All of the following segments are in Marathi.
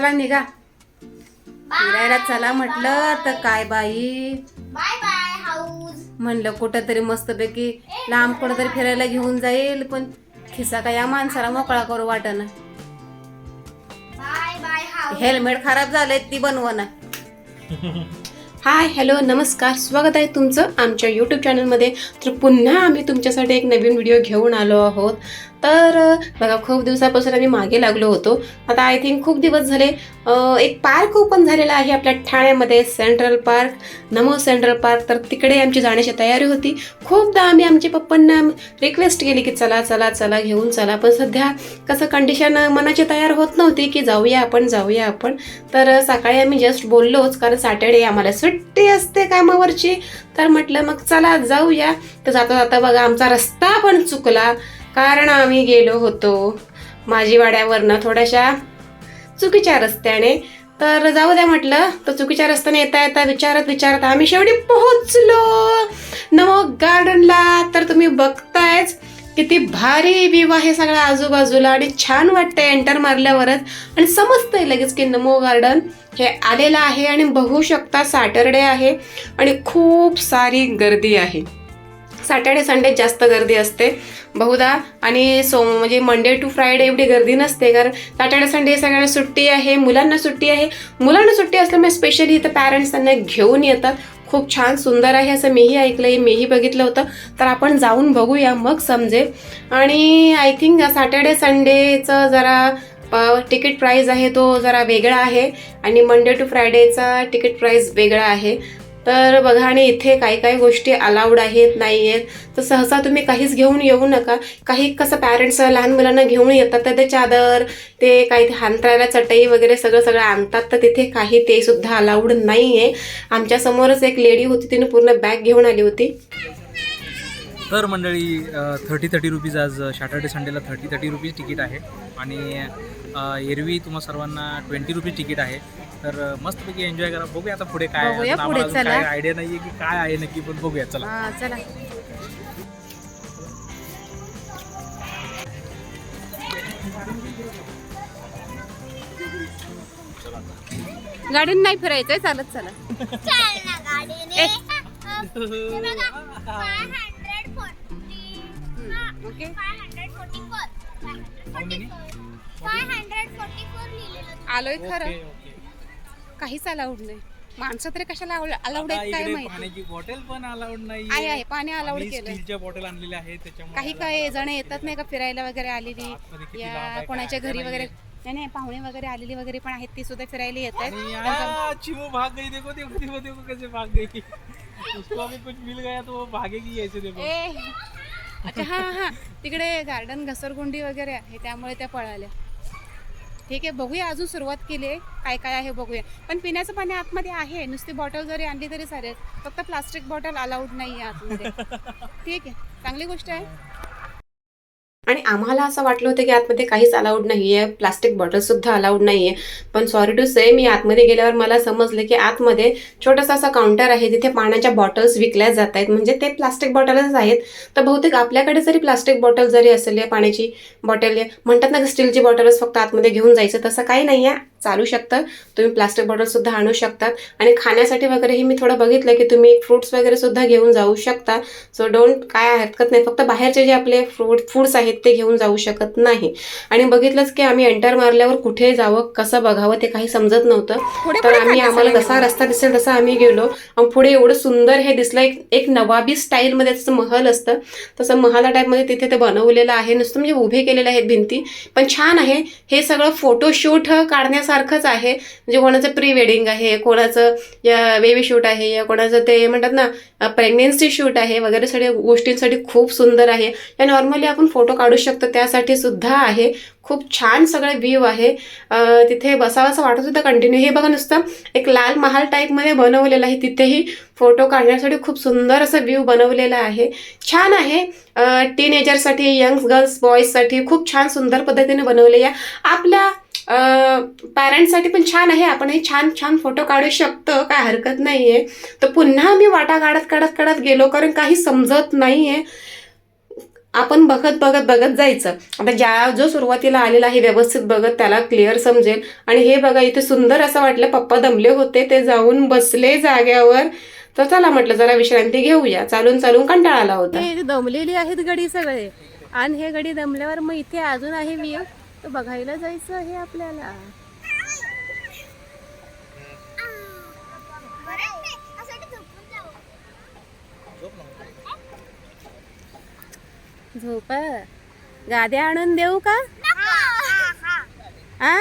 चला निघा. फिरायला चला म्हटलं तर काय बाई? बाय बाय हाऊस म्हणलं कुठं तरी मस्तपैकी लांब कुठं तरी फिरायला घेऊन जाईल पण खिसा काय या माणसाला मोकळा करू बाय बाय हाऊस हेल्मेट खराब झालंय ती बनवना हाय हॅलो नमस्कार. स्वागत आहे तुमचं आमच्या यूट्यूब चॅनलमध्ये तर पुन्हा आम्ही तुमच्यासाठी एक नवीन व्हिडिओ घेऊन आलो आहोत. तर बघा खूप दिवसापासून आम्ही मागे लागलो होतो. आता आय थिंक खूप दिवस झाले. एक पार्क ओपन झालेला आहे आपल्या ठाण्यामध्ये central park Namo central park तर तिकडे आमची जाण्याची तयारी होती. खूपदा आम्ही आमच्या पप्पांना रिक्वेस्ट केली की चला चला चला घेऊन चला. पण सध्या कसं कंडिशन मनाची तयार होत नव्हती की जाऊया आपण जाऊया आपण. तर सकाळी आम्ही जस्ट बोललोच कारण सॅटर्डे आम्हाला सुट्टी असते कामावरची. तर म्हटलं मग चला जाऊया. तर जाता जाता बघा आमचा रस्ता पण चुकला. कारण आम्ही गेलो होतो. माझीवाड्यावरनं थोड्याशा चुकीच्या रस्त्याने. तर जाऊ द्या म्हटलं तर चुकीच्या रस्त्याने येता येता विचारत विचारत आम्ही शेवटी पोहोचलो. नमो गार्डनला. तर तुम्ही बघतायच किती भारी व्ह्यू आहे सगळ्या आजूबाजूला आणि छान वाटतंय एंटर मारल्यावरच. आणि समजतंय लगेच की नमो गार्डन हे आलेलं आहे आणि बघू शकता सॅटरडे आहे आणि खूप सारी गर्दी आहे. सॅटर्डे संडे जास्त गर्दी असते. बहुधा आणि सो म्हणजे मंडे टू फ्रायडे एवढी गर्दी नसते. कारण सॅटर्डे संडे सगळ्यांना सुट्टी आहे मुलांना सुट्टी आहे. मुलांना सुट्टी असल्यामुळे स्पेशली इथं पॅरेंट्स त्यांना घेऊन येतात. खूप छान सुंदर आहे असं मीही ऐकलंय मीही बघितलं होतं. तर आपण जाऊन बघूया मग समजेल. आणि आय थिंक सॅटर्डे संडेचं जरा तिकीट प्राईज आहे तो जरा वेगळा आहे. आणि मंडे टू फ्रायडेचा तिकीट प्राईज वेगळा आहे. तर बघा आणि इथे काही काही गोष्टी अलाउड आहेत नाही आहेत तर सहसा तुम्ही काहीच घेऊन येऊ नका. काही कसं पॅरेंट्स लहान मुलांना घेऊन येतात तर ते चादर ते काही ते हांतरायला चटई वगैरे सगळं सगळं आणतात. तर तिथे काही ते सुद्धा अलाउड नाही आहे आमच्यासमोरच एक लेडी होती तिने पूर्ण बॅग घेऊन आली होती. तर मंडळी थर्टी थर्टी रुपीज आज सॅटर्डे संडेला थर्टी थर्टी रुपीज तिकीट आहे. आणि एरवी तुम्हा सर्वांना ट्वेंटी रुपीज तिकीट आहे. तर मस्तपैकी एन्जॉय करा. बघूया आता पुढे काय आम्हाला अजून आयडिया नाहीये की काय आहे नक्की पण बघूया चला. हा चला. गाडीने नाही फिरायचंय चालत चला. चाल ना गाडीने. हे बघा लिहिलेलं आलोय खरं. Okay, okay. काहीच अलाउड नाही. माणसं तरी कशाला अलाउड आहेत काय माहिती? पाण्याची बॉटल पण अलाउड नाही आहे आहे. पाणी अलाउड बॉटल त्याच्यामुळे काही काही जण येतात नाही का फिरायला वगैरे आलेली. या कोणाच्या घरी वगैरे नाही नाही पाहुणे वगैरे आलेली वगैरे पण आहेत ती सुद्धा फिरायला येत आहेत चिमू भाग गई देखो देखो देखो देखो कैसे भाग गई. उसको अभी कुछ मिल गया तो वो भागेगी ऐसे देखो. ए अच्छा हां हां. तिकडे गार्डन घसरगुंडी वगैरे आहे त्यामुळे त्या पळाल्या. ठीक आहे बघूया अजून सुरुवात केली आहे. काय काय आहे बघूया. पण पिण्याचं पाणी आतमध्ये आहे. नुसती बॉटल जरी आणली तरी चालेल. फक्त प्लास्टिक बॉटल अलाउड नाही आहे आतमध्ये. ठीक आहे. चांगली गोष्ट आहे. आणि आम्हाला असं वाटलं होतं की आतमध्ये काहीच अलाउड नाही आहे प्लास्टिक बॉटलसुद्धा अलाउड नाही आहे पण सॉरी टू से मी आतमध्ये गेल्यावर मला समजलं की आतमध्ये छोटासा असा काउंटर आहे जिथे पाण्याच्या बॉटल्स विकल्या जात आहेत. म्हणजे ते प्लास्टिक बॉटलच आहेत. तर बहुतेक आपल्याकडे जरी प्लास्टिक बॉटल जरी असेल या पाण्याची बॉटल आहे, म्हणतात ना की स्टीलची बॉटलच फक्त आतमध्ये घेऊन जायचं तसं काही नाही आहे चालू शकतं तुम्ही प्लास्टिक बॉटलसुद्धा आणू शकतात. आणि खाण्यासाठी वगैरेही मी थोडं बघितलं की तुम्ही फ्रुट्स वगैरे सुद्धा घेऊन जाऊ शकता. सो डोंट काय हरकत नाही. फक्त बाहेरचे जे आपले फ्रूट फूड्स आहेत ते घेऊन जाऊ शकत नाही. आणि बघितलंच की आम्ही एंटर मारल्यावर कुठे जावं कसं बघावं ते काही समजत नव्हतं. तर आम्ही आम्हाला जसा रस्ता दिसेल तसा आम्ही गेलो. आणि पुढे एवढं सुंदर हे दिसलं. एक एक नवाबी स्टाईलमध्ये जसं महल असतं. तसं महाला टाईपमध्ये तिथे ते बनवलेलं आहे. नुसतं म्हणजे उभे केलेले आहेत भिंती. पण छान आहे. हे सगळं फोटोशूट सारखंच आहे. म्हणजे कोणाचं प्री वेडिंग आहे कोणाचं या बेबी शूट आहे या कोणाचं ते म्हणतात ना प्रेग्नेन्सी शूट आहे वगैरे सगळ्या गोष्टींसाठी खूप सुंदर आहे. या नॉर्मली आपण फोटो काढू शकतो त्यासाठी सुद्धा आहे. खूप छान सगळं व्ह्यू आहे. तिथे बसावं असं वाटत होतं कंटिन्यू हे बघा नुसतं एक लाल महाल टाईपमध्ये बनवलेलं आहे. तिथेही फोटो काढण्यासाठी खूप सुंदर असं व्ह्यू बनवलेला आहे. छान आहे. टीनेजरसाठी यंग गर्ल्स बॉईजसाठी खूप छान सुंदर पद्धतीने बनवले या आपल्या पॅरेंट्ससाठी पण छान आहे. आपण हे छान छान फोटो काढू शकतो. काय हरकत नाही आहे तर पुन्हा मी वाटा काढत काढत काढत गेलो कारण काही समजत नाही आहे आपण बघत बघत बघत जायचं. आता ज्या जो सुरुवातीला आलेला आहे व्यवस्थित बघत त्याला क्लिअर समजेल. आणि हे बघा इथे सुंदर असं वाटलं पप्पा दमले होते. ते जाऊन बसले जाग्यावर. तर चला म्हटलं जरा विश्रांती घेऊया. चालून चालून कंटाळा आला होता. हे दमलेली आहेत गडी सगळे. आणि हे गडी दमल्यावर मग इथे अजून आहे मी. तर बघायला जायचं आहे आपल्याला. झोप. गाद्या आणून देऊ का? आ?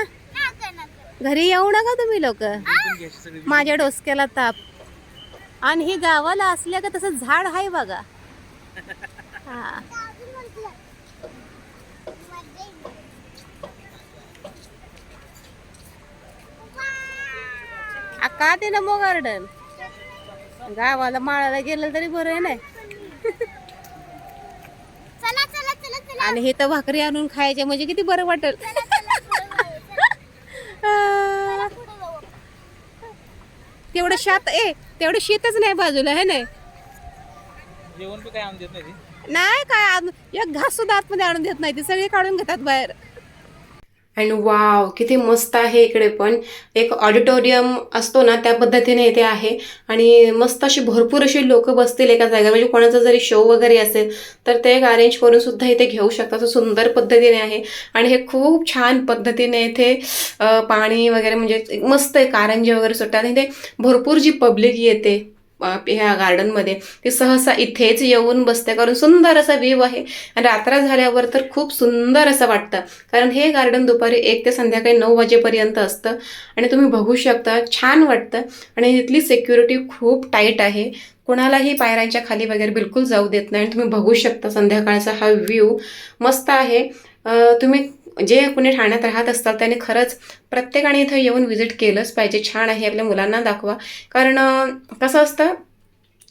घरी येऊ नका तुम्ही लोक. माझ्या डोसक्याला ताप. आणि ही गावाला असल्या का तसं झाड आहे बघा. हा अजून म्हटलं मध्ये आ, का ते नमो गार्डन गावाला माळाला गेलं तरी बरं आहे ना. चला चला चला चला. आणि हे तर भाकरी आणून खायचे म्हणजे किती बरं वाटेल. पुढे आ, जाऊ. तेवढं शात ए तेवढं शेतच नाही बाजूला है नाही जेवण बी काय आणून देत नाही ती. नाही काय एक घास सुद्धा आतमध्ये आणून देत नाही ते सगळे काढून घेतात बाहेर. अँड वाव किती मस्त आहे इकडे पण. एक ऑडिटोरियम असतो ना त्या पद्धतीने इथे आहे. आणि मस्त अशी भरपूर अशी लोक बसतील एका जागेवर. म्हणजे कोणाचा जरी शो वगैरे असेल तर ते एक अरेंज करून सुद्धा इथे घेऊ शकतात. असं सुंदर पद्धतीने आहे. आणि हे खूप छान पद्धतीने इथे पाणी वगैरे म्हणजे मस्त आहे कारंजे वगैरे सुटतात. आणि इथे भरपूर जी पब्लिक येते ह्या गार्डनमध्ये ती सहसा इथेच येऊन बसते. कारण सुंदर असा व्ह्यू आहे. आणि रात्र झाल्यावर तर खूप सुंदर असं वाटतं. कारण हे गार्डन दुपारी एक ते संध्याकाळी नऊ वाजेपर्यंत असतं. आणि तुम्ही बघू शकता छान वाटतं. आणि इथली सिक्युरिटी खूप टाईट आहे. कुणालाही पायऱ्यांच्या खाली वगैरे बिलकुल जाऊ देत नाही. आणि तुम्ही बघू शकता संध्याकाळचा हा व्ह्यू मस्त आहे. तुम्ही जे कुणी ठाण्यात राहत असतात त्याने खरंच प्रत्येकाने इथं येऊन व्हिजिट केलंच पाहिजे. छान आहे आपल्या मुलांना दाखवा. कारण कसं असतं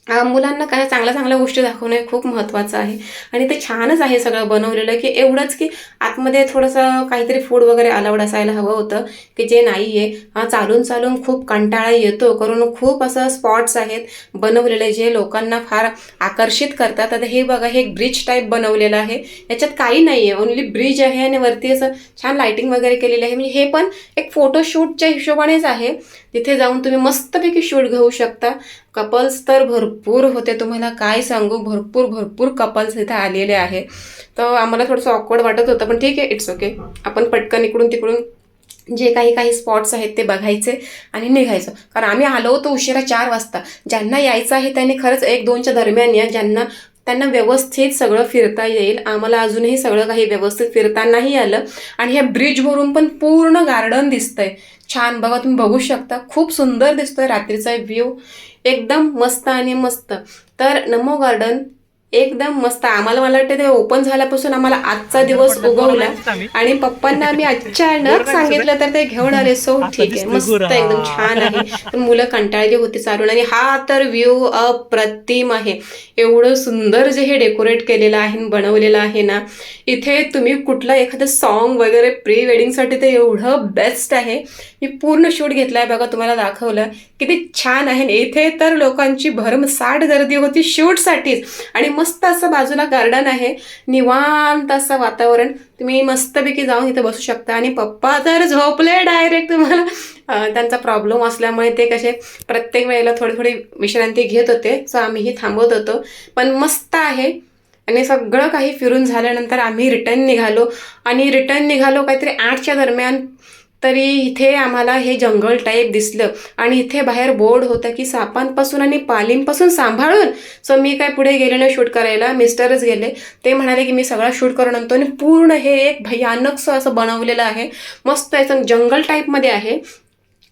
मुलांना काय चांगल्या चांगल्या गोष्टी दाखवणं हे खूप महत्त्वाचं आहे. आणि ते छानच आहे सगळं बनवलेलं की एवढंच की आतमध्ये थोडंसं काहीतरी फूड वगैरे अलाउड असायला हवं होतं की जे नाही आहे चालून चालून खूप कंटाळा येतो. करून खूप असं स्पॉट्स आहेत बनवलेले जे लोकांना फार आकर्षित करतात. आता हे बघा हे एक ब्रिज टाईप बनवलेलं आहे. याच्यात काही नाही आहे ओन्ली ब्रिज आहे आणि वरती असं छान लाईटिंग वगैरे केलेली आहे. म्हणजे हे पण एक फोटोशूटच्या हिशोबानेच आहे. तिथे जाऊन तुम्ही मस्तपैकी शूट घेऊ शकता. कपल्स तर भरपूर होते. तुम्हाला काय सांगू? भरपूर भरपूर कपल्स इथे आलेले आहे. तर आम्हाला थोडंसं ऑकवर्ड वाटत होतं पण ठीक आहे इट्स ओके आपण पटकन इकडून तिकडून जे काही काही स्पॉट्स आहेत ते बघायचे आणि निघायचं. कारण आम्ही आलो होतो उशिरा चार वाजता. ज्यांना यायचं आहे त्यांनी खरंच एक दोनच्या दरम्यान या. ज्यांना त्यांना व्यवस्थित सगळं फिरता येईल. आम्हाला अजूनही सगळं काही व्यवस्थित फिरता नाही आलं. आणि ह्या ब्रिजवरून पण पूर्ण गार्डन दिसतंय. छान बघा तुम्ही बघू शकता. खूप सुंदर दिसतोय रात्रीचा व्ह्यू एकदम मस्त आणि मस्त. तर नमो गार्डन एकदम मस्त. आम्हाला मला वाटतं ते ओपन झाल्यापासून आम्हाला आजचा दिवस उगवला. आणि पप्पांना आम्ही अचानक सांगितलं तर ते घेऊन आले. सो ठीक आहे. मस्त एकदम छान आहे. मुलं कंटाळली होती चालून आणि हा तर व्ह्यू अप्रतिम आहे. एवढं सुंदर जे हे डेकोरेट केलेलं आहे बनवलेलं आहे ना इथे तुम्ही कुठलं एखादं सॉन्ग वगैरे प्री वेडिंगसाठी ते एवढं बेस्ट आहे. मी पूर्ण शूट घेतलाय बघा तुम्हाला दाखवलं. किती छान आहे. इथे तर लोकांची भरमसाठ गर्दी होती शूटसाठीच आणि मस्त असं बाजूला गार्डन आहे. निवांत असं वातावरण. तुम्ही मस्तपैकी जाऊन इथे बसू शकता. आणि पप्पा तर झोपले डायरेक्ट तुम्हाला. त्यांचा प्रॉब्लेम असल्यामुळे ते कसे प्रत्येक वेळेला थोडी थोडी विश्रांती घेत होते. सो आम्हीही थांबवत होतो. पण मस्त आहे. आणि सगळं काही फिरून झाल्यानंतर आम्ही रिटर्न निघालो. आणि रिटर्न निघालो काहीतरी आठच्या दरम्यान. तरी इथे आम्हाला हे जंगल टाईप दिसलं. आणि इथे बाहेर बोर्ड होतं की सापांपासून आणि पालींपासून सांभाळून सो मी काय पुढे गेले नाही शूट करायला मिस्टरच गेले. ते म्हणाले की मी सगळा शूट करून आणतो आणि पूर्ण हे एक भयानकसं असं बनवलेलं आहे. मस्त याचं जंगल टाईपमध्ये आहे.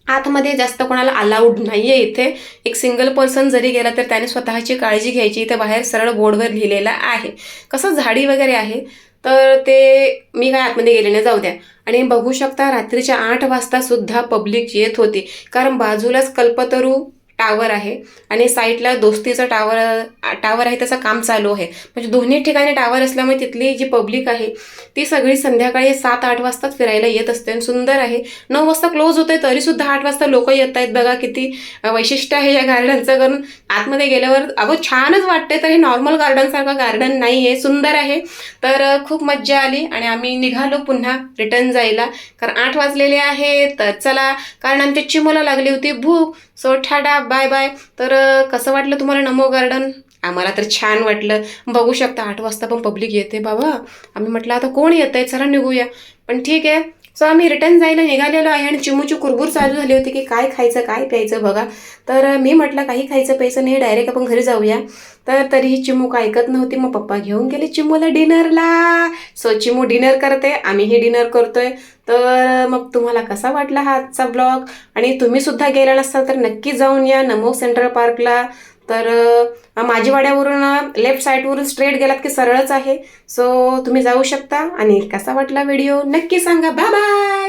आतमध्ये जास्त कोणाला अलाउड नाही आहे इथे. एक सिंगल पर्सन जरी गेला तर त्याने स्वतःची काळजी घ्यायची. इथे बाहेर सरळ बोर्डवर लिहिलेलं आहे. कसं झाडी वगैरे आहे? तर ते मी काय आतमध्ये गेले नाही जाऊ द्या. आणि बघू शकता रात्रीच्या आठ वाजता सुद्धा पब्लिक येत होती. कारण बाजूलाच कल्पतरू टावर आहे. आणि साईडला दोस्तीचं टावर टावर आहे त्याचं काम चालू आहे. म्हणजे दोन्ही ठिकाणी टावर असल्यामुळे तिथली जी पब्लिक आहे ती सगळी संध्याकाळी सात आठ वाजताच फिरायला येत असते आणि सुंदर आहे. नऊ वाजता क्लोज होते आहे तरीसुद्धा आठ वाजता लोक येत आहेत. बघा किती वैशिष्ट्य आहे या गार्डनचं कारण आतमध्ये गेल्यावर अगं छानच वाटते तर हे नॉर्मल गार्डनसारखं गार्डन नाही आहे सुंदर आहे. तर खूप मज्जा आली आणि आम्ही निघालो पुन्हा रिटर्न जायला. कारण आठ वाजलेले आहे तर चला. कारण आमच्या चिमोला लागली होती भूक. सो ठाडा बाय बाय. तर कसं वाटलं तुम्हाला नमो गार्डन? आम्हाला तर छान वाटलं. बघू शकता आठ वाजता पण पब्लिक येते बाबा. आम्ही म्हटलं आता कोण येत आहे चला निघूया. पण ठीक आहे. सो आम्ही रिटर्न जायला निघालेलो आहे आणि चिमूची कुरबूर चालू झाली होती की काय खायचं काय प्यायचं बघा. तर मी म्हटलं काही खायचं प्यायचं नाही डायरेक्ट आपण घरी जाऊया. तर तरीही चिमू काय ऐकत नव्हती. मग पप्पा घेऊन गेले चिमूला डिनरला. सो चिमू डिनर करते आम्हीही डिनर करतोय. तर मग तुम्हाला कसा वाटला हा आजचा ब्लॉग? आणि तुम्हीसुद्धा गेला नसाल तर नक्की जाऊन या. नमो सेंट्रल पार्कला. तर माझीवाड्यावरून लेफ्ट साईडवरून स्ट्रेट गेलात की सरळच आहे. सो तुम्ही जाऊ शकता. आणि कसा वाटला व्हिडिओ नक्की सांगा. Bye bye